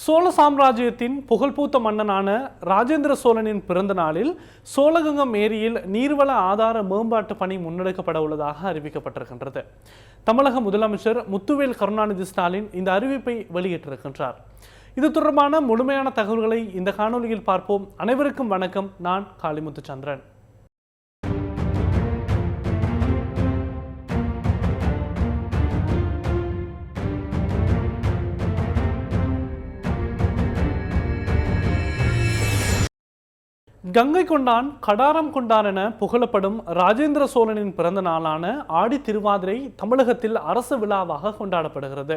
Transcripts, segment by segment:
சோழ சாம்ராஜ்யத்தின் புகழ்பூத்த மன்னனான ராஜேந்திர சோழனின் பிறந்த நாளில் சோழகங்கம் ஏரியில் நீர்வள ஆதார மேம்பாட்டு பணி முன்னெடுக்கப்பட உள்ளதாக அறிவிக்கப்பட்டிருக்கின்றது. தமிழக முதலமைச்சர் முத்துவேல் கருணாநிதி ஸ்டாலின் இந்த அறிவிப்பை வெளியிட்டிருக்கின்றார். இது தொடர்பான முழுமையான தகவல்களை இந்த காணொலியில் பார்ப்போம். அனைவருக்கும் வணக்கம். நான் காளிமுத்து கங்கை கொண்டான் கடாரம் கொண்டான் என புகழப்படும் ராஜேந்திர சோழனின் பிறந்த நாளான ஆடி திருவாதிரை தமிழகத்தில் அரசு விழாவாக கொண்டாடப்படுகிறது.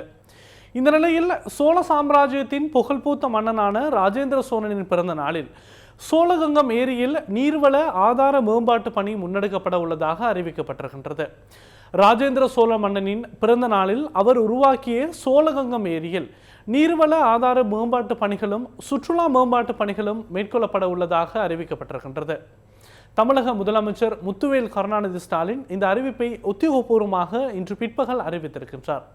இந்த நிலையில் சோழ சாம்ராஜ்யத்தின் புகழ்பூத்த மன்னனான ராஜேந்திர சோழனின் பிறந்த நாளில் சோழகங்கம் ஏரியில் நீர்வள ஆதார மேம்பாட்டு பணி முன்னெடுக்கப்பட உள்ளதாக அறிவிக்கப்பட்டிருக்கின்றது. ராஜேந்திர சோழ மன்னனின் பிறந்த நாளில் அவர் உருவாக்கிய சோழகங்கம் ஏரியில் நீர்வள ஆதார மேம்பாட்டு பணிகளும் சுற்றுலா மேம்பாட்டு பணிகளும் மேற்கொள்ளப்பட உள்ளதாக அறிவிக்கப்பட்டிருக்கின்றது. தமிழக முதலமைச்சர் முத்துவேல் கருணாநிதி ஸ்டாலின் இந்த அறிவிப்பை உத்தியோகபூர்வமாக இன்று பிற்பகல் அறிவித்திருக்கின்றார்.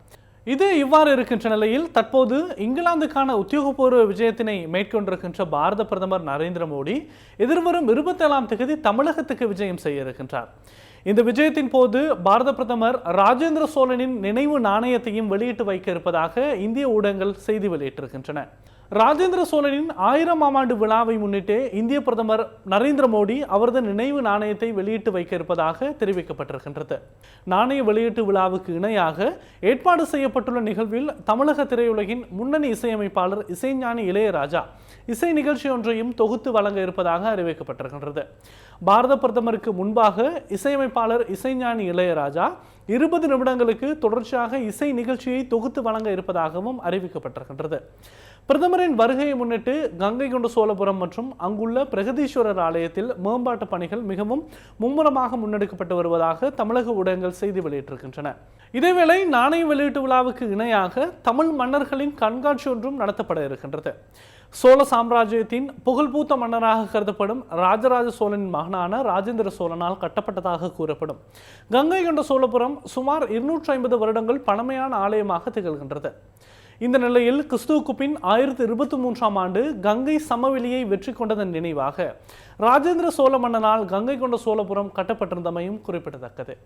இது இவ்வாறு இருக்கின்ற நிலையில் தற்போது இங்கிலாந்துக்கான உத்தியோகபூர்வ விஜயத்தினை மேற்கொண்டிருக்கின்ற பாரத பிரதமர் நரேந்திர மோடி எதிர்வரும் இருபத்தேழாம் தேதி தமிழகத்துக்கு விஜயம் செய்ய இருக்கின்றார். இந்த விஜயத்தின் போது பாரத பிரதமர் ராஜேந்திர சோழனின் நினைவு நாணயத்தையும் வெளியிட்டு வைக்க இருப்பதாக இந்திய ஊடகங்கள் செய்தி வெளியிட்டிருக்கின்றன. ராஜேந்திர சோழனின் ஆயிரமாம் ஆண்டு விழாவை முன்னிட்டு இந்திய பிரதமர் நரேந்திர மோடி அவரது நினைவு நாணயத்தை வெளியிட்டு வைக்க இருப்பதாக தெரிவிக்கப்பட்டிருக்கின்றது. நாணய வெளியீட்டு விழாவுக்கு இணையாக ஏற்பாடு செய்யப்பட்டுள்ள நிகழ்வில் தமிழக திரையுலகின் முன்னணி இசையமைப்பாளர் இசைஞானி இளையராஜா இசை நிகழ்ச்சி ஒன்றையும் தொகுத்து வழங்க இருப்பதாக அறிவிக்கப்பட்டிருக்கின்றது. பாரத பிரதமருக்கு முன்பாக இசையமைப்பாளர் இசைஞானி இளையராஜா இருபது நிமிடங்களுக்கு தொடர்ச்சியாக இசை நிகழ்ச்சியை தொகுத்து வழங்க இருப்பதாகவும் அறிவிக்கப்பட்டிருக்கின்றது. பிரதமரின் வருகையை முன்னிட்டு கங்கை கொண்ட சோழபுரம் மற்றும் அங்குள்ள பிரகதீஸ்வரர் ஆலயத்தில் மேம்பாட்டு பணிகள் மிகவும் மும்முரமாக முன்னெடுக்கப்பட்டு வருவதாக தமிழக ஊடகங்கள் செய்தி வெளியிட்டிருக்கின்றன. இதேவேளை நாணய வெளியீட்டு விழாவுக்கு இணையாக தமிழ் மன்னர்களின் கண்காட்சி ஒன்றும் நடத்தப்பட இருக்கின்றது. சோழ சாம்ராஜ்யத்தின் புகழ்பூத்த மன்னராக கருதப்படும் ராஜராஜ சோழனின் மகனான ராஜேந்திர சோழனால் கட்டப்பட்டதாக கூறப்படும். கங்கை கொண்ட சோழபுரம் சுமார் இருநூற்றி ஐம்பது வருடங்கள் பழமையான ஆலயமாக திகழ்கின்றது. இந்த நிலையில் கிறிஸ்துவுக்கு பின் ஆயிரத்தி இருபத்தி மூன்றாம் ஆண்டு கங்கை சமவெளியை வெற்றி கொண்டதன் நினைவாக ராஜேந்திர சோழ மன்னனால் கங்கை கொண்ட சோழபுரம் கட்டப்பட்டிருந்தமையும் குறிப்பிடத்தக்கது.